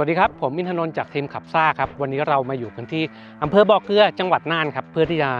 วัสดีครับ ผมมินทนนท์จากทีมขับซ่าครับ วันนี้เรามาอยู่กันที่อำเภอบ่อเกลือจังหวัดน่านครับ เพื่อที่จะ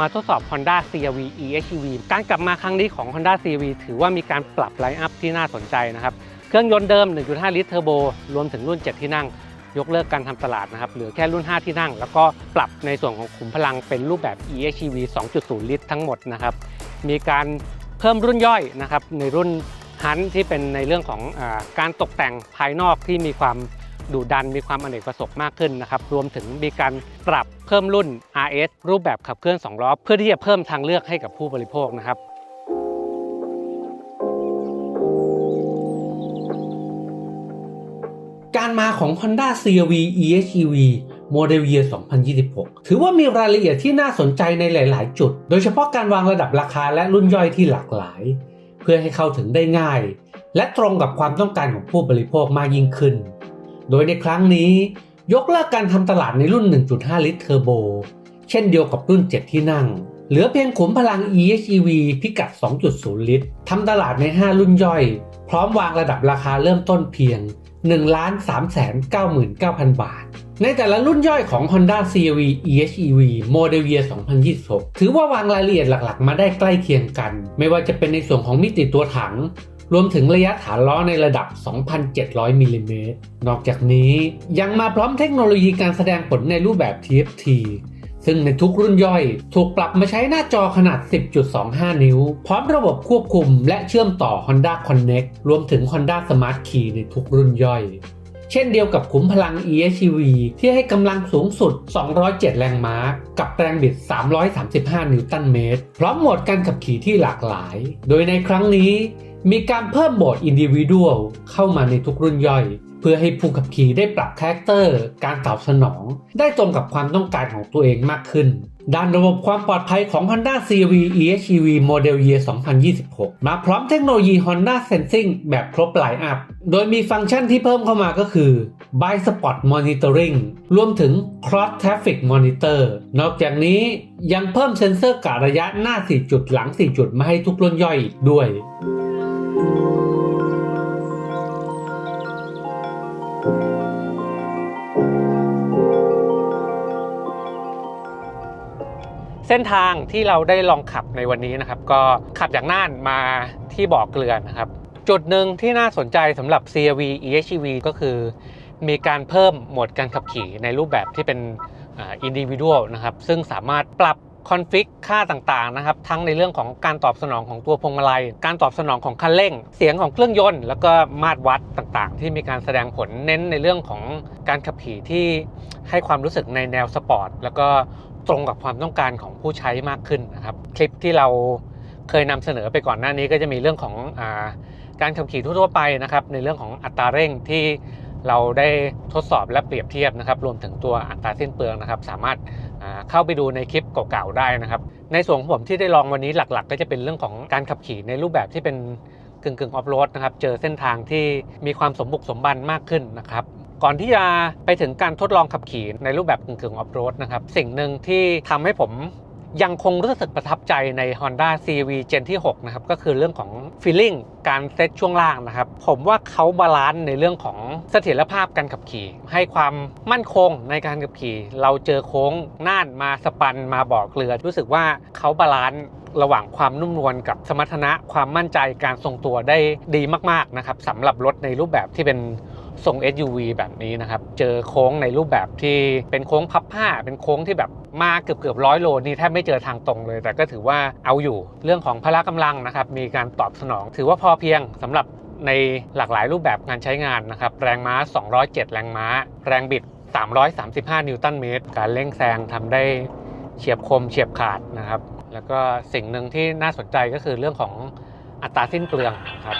มาทดสอบ Honda CRV eHEV การกลับมาครั้งนี้ของ Honda CRV ถือว่ามีการปรับไลน์อัพที่น่าสนใจนะครับ เครื่องยนต์เดิม 1.5 ลิตรเทอร์โบ รวมถึงรุ่น 7 ที่นั่ง ยกเลิกการทำตลาดนะครับ เหลือแค่รุ่น 5 ที่นั่ง แล้วก็ปรับในส่วนของขุมพลังเป็นรูปแบบ eHEV 2.0 ลิตรทั้งหมดนะครับ มีการเพิ่มรุ่นย่อยนะครับในรุ่นฮันที่เป็นในเรื่องของอการตกแต่งภายนอกที่มีความ ดุดันมีความอเนกประสงค์มากขึ้นนะครับรวมถึงมีการปรับเพิ่มรุ่น RS รูปแบบขับเคลื่อน2ล้อเพื่อที่จะเพิ่มทางเลือกให้กับผู้บริโภคนะครับการมาของ Honda CRV eHEV Model Year 2026 ถือว่ามีรายละเอียดที่น่าสนใจในหลาย ๆ จุด โดยเฉพาะการวางระดับราคาและรุ่นย่อยที่หลากหลาย เพื่อให้เข้าถึงได้ง่าย และตรงกับความต้องการของผู้บริโภคมากยิ่งขึ้น โดยในครั้งนี้ยกเลิกการทำตลาดในรุ่น 1.5 ลิตรเทอร์โบ เช่นเดียวกับรุ่น 7 ที่นั่ง เหลือเพียงขุมพลัง eHEV พิกัด 2.0 ลิตรทำตลาดใน 5 รุ่นย่อย พร้อมวางระดับราคาเริ่มต้นเพียง 1 3 9 9 0 0 0 บาท ในแต่ละรุ่นย่อยของ Honda CRV eHEV Model Year 2026 ถือว่าวางรายละเอียดหลักๆ มาได้ใกล้เคียงกัน ไม่ว่าจะเป็นในส่วนของมิติตัวถัง รวมถึงระยะฐานล้อในระดับ 2,700 มิลลิเมตร นอกจากนี้ยังมาพร้อมเทคโนโลยีการแสดงผลในรูปแบบ TFT ซึ่งในทุกรุ่นย่อย ถูกปรับมาใช้หน้าจอขนาด 10.25 นิ้ว พร้อมระบบควบคุมและเชื่อมต่อ Honda Connect รวมถึง Honda Smart Key ในทุกรุ่นย่อย เช่นเดียวกับขุมพลัง eHEV ที่ให้กำลังสูงสุด 207 แรงม้า กับแรงบิด 335 นิวตันเมตร พร้อมโหมดการขับขี่ที่หลากหลาย โดยในครั้งนี้ มีการเพิ่มโหมด Individual เข้ามาในทุกรุ่นย่อย เพื่อให้ผู้ขับขี่ได้ปรับคาแรคเตอร์ การตอบสนอง ได้ตรงกับความต้องการของตัวเองมากขึ้น ด้านระบบความปลอดภัยของ Honda CRV eHEV Model Year 2026 มาพร้อมเทคโนโลยี Honda Sensing แบบครบไลน์อัพ โดยมีฟังก์ชันที่เพิ่มเข้ามาก็คือ Blind Spot Monitoring รวมถึง Cross Traffic Monitor นอกจากนี้ยังเพิ่มเซ็นเซอร์กะระยะหน้า 4 จุดหลัง 4 จุดมาให้ทุกรุ่นย่อยอีกด้วย เส้นทางที่เราได้ลองขับในวันนี้นะครับ ก็ขับจากน่านมาที่บ่อเกลือนะครับ จุดหนึ่งที่น่าสนใจสำหรับ CRV eHEV ก็คือมีการเพิ่มโหมดการขับขี่ในรูปแบบที่เป็นอินดิวิว l นะครับ ซึ่งสามารถปรับคอนฟิกค่าต่างๆนะครับ ทั้งในเรื่องของการตอบสนองของตัวพวงมาลัย การตอบสนองของคันเร่ง เสียงของเครื่องยนต์ แล้วก็มาตรวัดต่างๆ ที่มีการแสดงผลเน้นในเรื่องของการขับขี่ที่ให้ความรู้สึกในแนวสปอร์ตแล้วก็ ตรงกับความต้องการของผู้ใช้มากขึ้นนะครับ คลิปที่เราเคยนำเสนอไปก่อนหน้านี้ก็จะมีเรื่องของอาการขับขี่ทั่วไปนะครับ ในเรื่องของอัตราเร่งที่เราได้ทดสอบและเปรียบเทียบนะครับ รวมถึงตัวอัตราสิ้นเปลืองนะครับ สามารถาเข้าไปดูในคลิปเก่าๆได้นะครับ ในส่วนของผมที่ได้ลองวันนี้หลักๆ ก็จะเป็นเรื่องของการขับขี่ในรูปแบบที่เป็นกึ่งกึ่งออฟโรดนะครับ เจอเส้นทางที่มีความสมบุกสมบันมากขึ้นนะครับ ก่อนที่จะไปถึงการทดลองขับขี่ในรูปแบบกึ่งกึ่งออฟโรดนะครับ สิ่งหนึ่งที่ทำให้ผมยังคงรู้สึกประทับใจใน Honda CRV Gen ที่ 6 นะครับ ก็คือเรื่องของ feeling การเซตช่วงล่างนะครับ ผมว่าเขาบาลานซ์ในเรื่องของเสถียรภาพการขับขี่ ให้ความมั่นคงในการขับขี่ เราเจอโค้งน่านมาสปันมาบ่อเกลือ รู้สึกว่าเขาบาลานซ์ ระหว่างความนุ่มนวลกับสมรรถนะความมั่นใจการทรงตัวได้ดีมากๆนะครับสำหรับรถในรูปแบบที่เป็นทรง SUV แบบนี้นะครับ เจอโค้งในรูปแบบที่เป็นโค้งพับผ้า เป็นโค้งที่แบบมาเกือบเกือบร้อยโลนี่แทบไม่เจอทางตรงเลย แต่ก็ถือว่าเอาอยู่เรื่องของพละกำลังนะครับ มีการตอบสนอง ถือว่าพอเพียงสำหรับในหลากหลายรูปแบบการใช้งานนะครับ แรงม้า 207 แรงม้า แรงบิด 335 นิวตันเมตร การเร่งแซงทำได้ เฉียบคมเฉียบขาดนะครับ แล้วก็สิ่งหนึ่งที่น่าสนใจก็คือเรื่องของอัตราสิ้นเปลืองครับ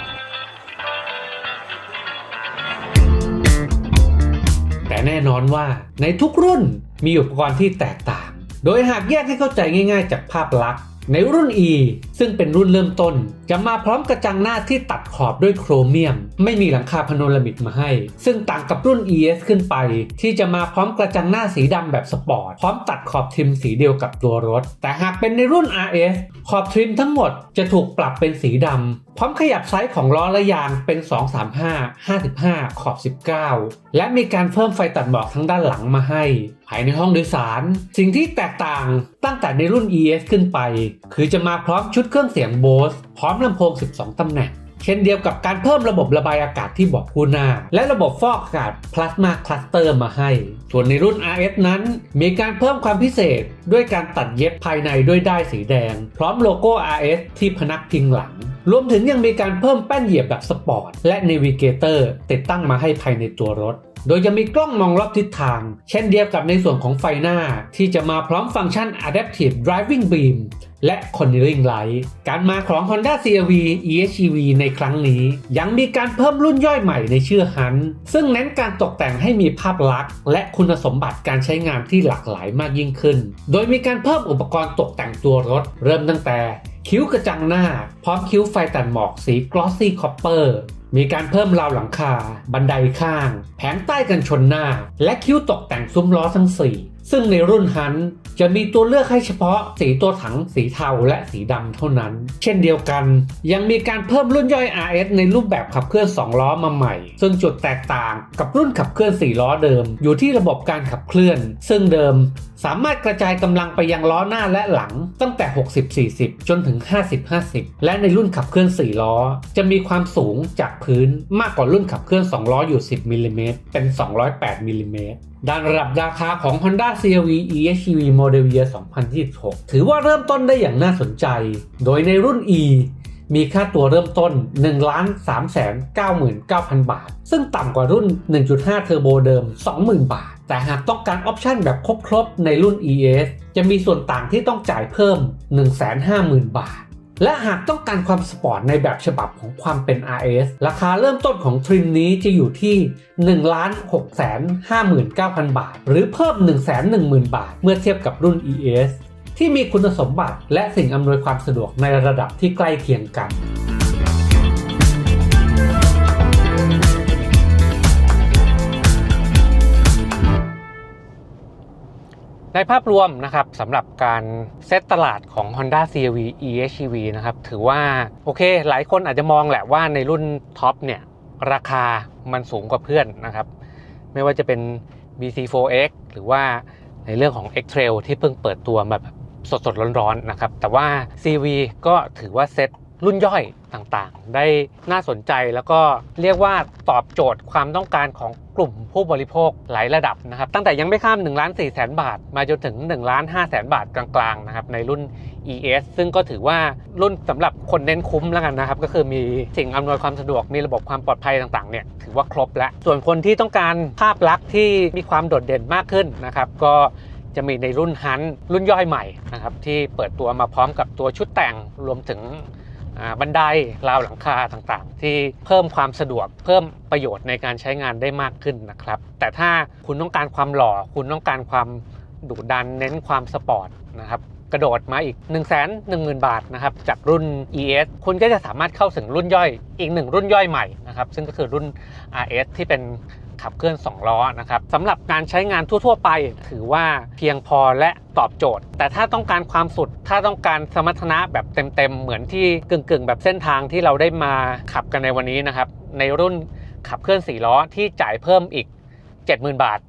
แต่แน่นอนว่าในทุกรุ่นมีอุปกรณ์ที่แตกต่าง โดยหากแยกให้เข้าใจง่าย ๆ จากภาพลักษณ์ ในรุ่น E ซึ่งเป็นรุ่นเริ่มต้น จะมาพร้อมกระจังหน้าที่ตัดขอบด้วยโครเมียม ไม่มีหลังคาพโนรามิกมาให้ ซึ่งต่างกับรุ่น ES ขึ้นไป ที่จะมาพร้อมกระจังหน้าสีดำแบบสปอร์ต พร้อมตัดขอบทิมสีเดียวกับตัวรถ แต่หากเป็นในรุ่น RS ขอบทิมทั้งหมดจะถูกปรับเป็นสีดำ ความขยับไซส์ของล้อและยางเป็น 235 55 ขอบ 19 และมีการเพิ่มไฟตัดหมอกทั้งด้านหลังมาให้ ภายในห้องโดยสาร สิ่งที่แตกต่างตั้งแต่ในรุ่น ES ขึ้นไป คือจะมาพร้อมชุดเครื่องเสียง Bose พร้อมลำโพง 12 ตำแหน่ง เช่นเดียวกับการเพิ่มระบบระบายอากาศที่บอกคู่หน้า และระบบฟอกอากาศ Plasma Cluster มาให้ ส่วนในรุ่น RS นั้น มีการเพิ่มความพิเศษ ด้วยการตัดเย็บภายในด้วยด้ายสีแดง พร้อมโลโก้ RS ที่พนักพิงหลัง รวมถึงยังมีการเพิ่มแป้นเหยียบแบบสปอร์ตและน Navigator ติดตั้งมาให้ภายในตัวรถโดยจะมีกล้องมองรอบทิศทาง เช่นเดียวกับในส่วนของไฟหน้า ที่จะมาพร้อมฟังก์ชัน Adaptive Driving Beam และ Cornering Light การมาของ Honda CR-V EHEV ในครั้งนี้ ยังมีการเพิ่มรุ่นย่อยใหม่ในชื่อ Hunt ซึ่งเน้นการตกแต่งให้มีภาพลักษณ์ และคุณสมบัติการใช้งานที่หลากหลายมากยิ่งขึ้น โดยมีการเพิ่มอุปกรณ์ตกแต่งตัวรถ เริ่มตั้งแต่ คิ้วกระจังหน้า พร้อมคิ้วไฟตัดหมอกสี glossy copper มีการเพิ่มราวหลังคา บันไดข้าง แผงใต้กันชนหน้า และคิ้วตกแต่งซุ้มล้อทั้ง 4 ซึ่งในรุ่นฮันจะมีตัวเลือกให้เฉพาะสีตัวถังสีเทาและสีดำเท่านั้น เช่นเดียวกัน ยังมีการเพิ่มรุ่นย่อย RS ในรูปแบบขับเคลื่อน 2 ล้อมาใหม่ ซึ่งจุดแตกต่างกับรุ่นขับเคลื่อน 4 ล้อเดิม อยู่ที่ระบบการขับเคลื่อน ซึ่งเดิมสามารถกระจายกำลังไปยังล้อหน้าและหลังตั้งแต่ 60-40 จนถึง 50-50 และในรุ่นขับเคลื่อน 4 ล้อ จะมีความสูงจากพื้นมากกว่ารุ่นขับเคลื่อน 2 ล้ออยู่ 10มิลลิเมตรเป็น 208มิลลิเมตรด้านระดับราคาของ Honda CR-V EHEV Model Year 2026 ถือว่าเริ่มต้นได้อย่างน่าสนใจ โดยในรุ่น E มีค่าตัวเริ่มต้น 1 3 9 9 0 0 0 บาท ซึ่งต่ำกว่ารุ่น 1.5 เทอร์โบเดิม 20,000 บาท แต่หากต้องการออปชันแบบครบๆ ในรุ่น ES จะมีส่วนต่างที่ต้องจ่ายเพิ่ม 150,000 บาท และหากต้องการความสปอร์ตในแบบฉบับของความเป็น RS ราคาเริ่มต้นของทริมนี้จะอยู่ที่ 1 6 5 9 0 0 0 บาท หรือเพิ่ม 110,000 บาท เมื่อเทียบกับรุ่น ES ที่มีคุณสมบัติและสิ่งอำนวยความสะดวกในระดับที่ใกล้เคียงกัน ในภาพรวมนะครับสำหรับการเซตตลาดของ Honda CR-V EHEV นะครับถือว่าโอเค หลายคนอาจจะมองแหละว่าในรุ่นท็อปเนี่ยราคามันสูงกว่าเพื่อนนะครับ ไม่ว่าจะเป็น BC4X หรือว่าในเรื่องของ X-Trail ที่เพิ่งเปิดตัวแบบสดๆร้อนๆนะครับ แต่ว่า CV ก็ถือว่าเซต รุ่นย่อยต่างๆ ได้น่าสนใจแล้วก็เรียกว่าตอบโจทย์ความต้องการของกลุ่มผู้บริโภคหลายระดับนะครับ ตั้งแต่ยังไม่ข้าม1ล้าน4แสนบาท มาจนถึง1ล้าน5แสนบาทกลางๆนะครับในรุ่น ES ซึ่งก็ถือว่ารุ่นสำหรับคนเน้นคุ้มแล้วกันนะครับ ก็คือมีสิ่งอำนวยความสะดวกมีระบบความปลอดภัยต่างๆเนี่ยถือว่าครบแล้ว ส่วนคนที่ต้องการภาพลักษณ์ที่มีความโดดเด่นมากขึ้นนะครับก็จะมีในรุ่นฮันรุ่นย่อยใหม่นะครับที่เปิดตัวมาพร้อมกับตัวชุดแต่งรวมถึง บันไดราวหลังคาต่างๆ ที่เพิ่มความสะดวก เพิ่มประโยชน์ในการใช้งานได้มากขึ้นนะครับ แต่ถ้าคุณต้องการความหล่อ คุณต้องการความดุดันเน้นความสปอร์ตนะครับกระโดดมาอีก 1 1 0 0 0 0 บาทนะครับจากรุ่น ES คุณก็จะสามารถเข้าถึงรุ่นย่อยอีกหนึ่งรุ่นย่อยใหม่นะครับซึ่งก็คือรุ่น RS ที่เป็น ขับเคลื่อน 2 ล้อนะครับสำหรับการใช้งานทั่ว ๆ ไป ถือว่าเพียงพอและตอบโจทย์ แต่ถ้าต้องการความสุด ถ้าต้องการสมรรถนะแบบเต็ม ๆ เหมือนที่กึ่ง ๆ แบบเส้นทางที่เราได้มาขับกันในวันนี้นะครับในรุ่นขับเคลื่อน 4 ล้อที่จ่ายเพิ่มอีก 70,000 บาท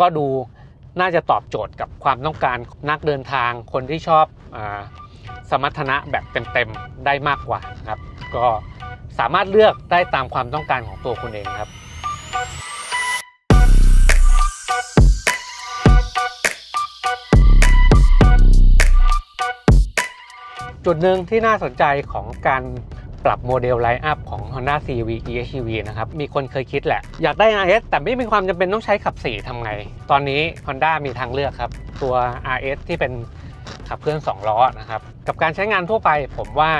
ก็ดูน่าจะตอบโจทย์กับความต้องการนักเดินทางคนที่ชอบอสมรรถนะแบบเต็ม ๆ ได้มากกว่านะครับ ก็สามารถเลือกได้ตามความต้องการของตัวคุณเองครับ จุดหนึ่งที่น่าสนใจของการปรับโมเดลไลน์อัพของ Honda CR-V EHEV นะครับ มีคนเคยคิดแหละ อยากได้ RS แต่ไม่มีความจำเป็นต้องใช้ขับ4ทำไง ตอนนี้ Honda มีทางเลือกครับ ตัว RS ที่เป็นขับเคลื่อน 2 ล้อนะครับ กับการใช้งานทั่วไปผมว่า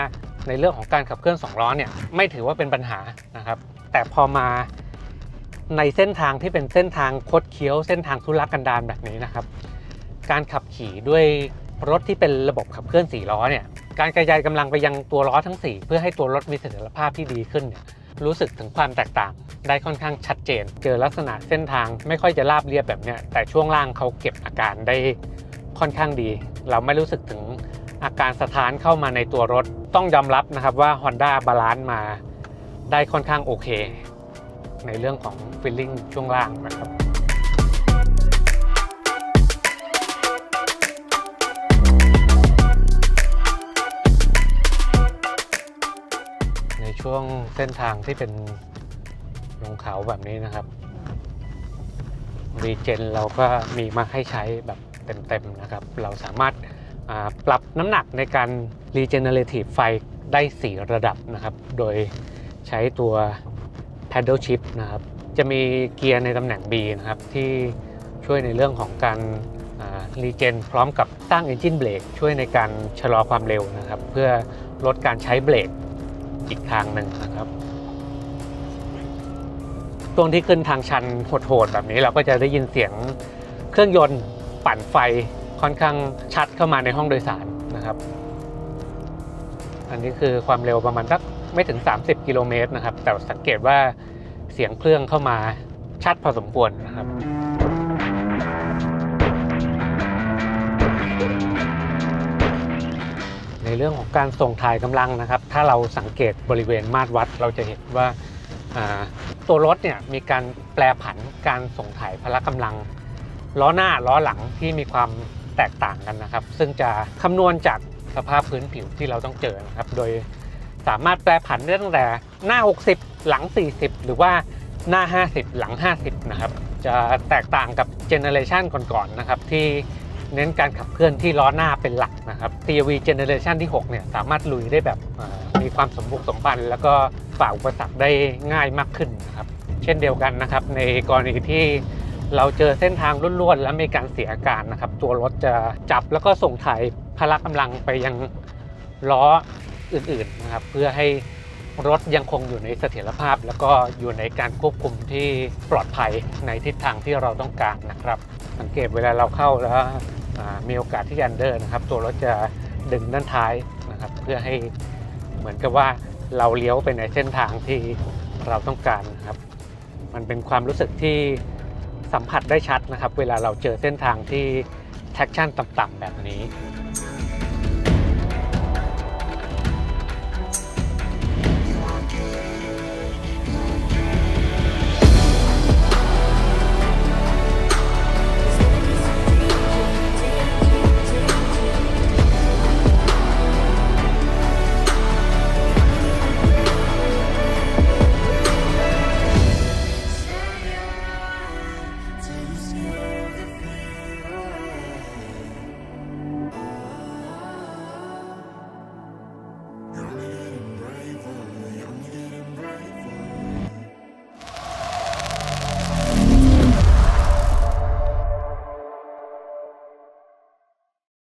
ในเรื่องของการขับเคลื่อน 2 ล้อเนี่ยไม่ถือว่าเป็นปัญหานะครับ แต่พอมาในเส้นทางที่เป็นเส้นทางคดเคี้ยว เส้นทางทุรกันดารแบบนี้นะครับ การขับขี่ด้วยรถที่เป็นระบบขับเคลื่อน4ล้อเนี่ย การกระจายกำลังไปยังตัวล้อทั้ง 4 เพื่อให้ตัวรถมีเสถียรภาพที่ดีขึ้นเนี่ยรู้สึกถึงความแตกต่าง ได้ค่อนข้างชัดเจน เจอลักษณะเส้นทางไม่ค่อยจะราบเรียบแบบเนี้ยแต่ช่วงล่างเขาเก็บอาการได้ค่อนข้างดี เราไม่รู้สึกถึงอาการสะท้านเข้ามาในตัวรถต้องยอมรับนะครับว่า Honda บาลานซ์มาได้ค่อนข้างโอเค ในเรื่องของฟีลลิ่งช่วงล่างนะครับ ช่วงเส้นทางที่เป็นลงเขาแบบนี้นะครับรีเจนเราก็มีมาให้ใช้แบบเต็มๆนะครับ เราสามารถาปรับน้ำหนักในการ regenerative ไฟได้ 4 ระดับนะครับ โดยใช้ตัว paddle shift นะครับ จะมีเกียร์ในตำแหน่ง B นะครับ ที่ช่วยในเรื่องของการรีเจนพร้อมกับสร้าง engine brake ช่วยในการชะลอความเร็วนะครับ เพื่อลดการใช้เบรก อีกทางหนึ่งนะครับช่วงที่ขึ้นทางชันโหดๆแบบนี้เราก็จะได้ยินเสียงเครื่องยนต์ปั่นไฟค่อนข้างชัดเข้ามาในห้องโดยสารนะครับ อันนี้คือความเร็วประมาณสักไม่ถึง 30 กิโลเมตรนะครับ แต่สังเกตว่าเสียงเครื่องเข้ามาชัดพอสมควรนะครับ ในเรื่องของการส่งถ่ายกำลังนะครับ ถ้าเราสังเกตบริเวณมาตรวัดเราจะเห็นว่าาตัวรถเนี่ยมีการแปลผันการส่งถ่ายพละกำลัง ล้อหน้าล้อหลังที่มีความแตกต่างกันนะครับ ซึ่งจะคำนวณจากสภาพพื้นผิวที่เราต้องเจอนะครับ โดยสามารถแปลผันได้ตั้งแต่หน้า 60 หลัง 40 หรือว่าหน้า 50 หลัง 50 นะครับ จะแตกต่างกับเจเนอเรชันก่อนๆนะครับที่ เน้นการขับเคลื่อนที่ล้อหน้าเป็นหลักนะครับ TRV Generation ที่ 6 เนี่ย สามารถลุยได้แบบมีความสมบุกสมบันแล้วก็ฝ่าอุปสรรคได้ง่ายมากขึ้นนะครับ เช่นเดียวกันนะครับ ในกรณีที่เราเจอเส้นทางล้วนๆแล้วมีการเสียอาการนะครับ ตัวรถจะจับแล้วก็ส่งถ่ายพละกำลังไปยังล้ออื่นๆนะครับ เพื่อให้รถยังคงอยู่ในเสถียรภาพ แล้วก็อยู่ในการควบคุมที่ปลอดภัยในทิศทางที่เราต้องการนะครับ สังเกตเวลาเราเข้าแล้ว มีโอกาสที่จะอันเดอร์นะครับ ตัวรถจะดึงด้านท้ายนะครับ เพื่อให้เหมือนกับว่าเราเลี้ยวไปในเส้นทางที่เราต้องการนะครับ มันเป็นความรู้สึกที่สัมผัสได้ชัดนะครับ เวลาเราเจอเส้นทางที่แท็กชั่นต่ำๆแบบนี้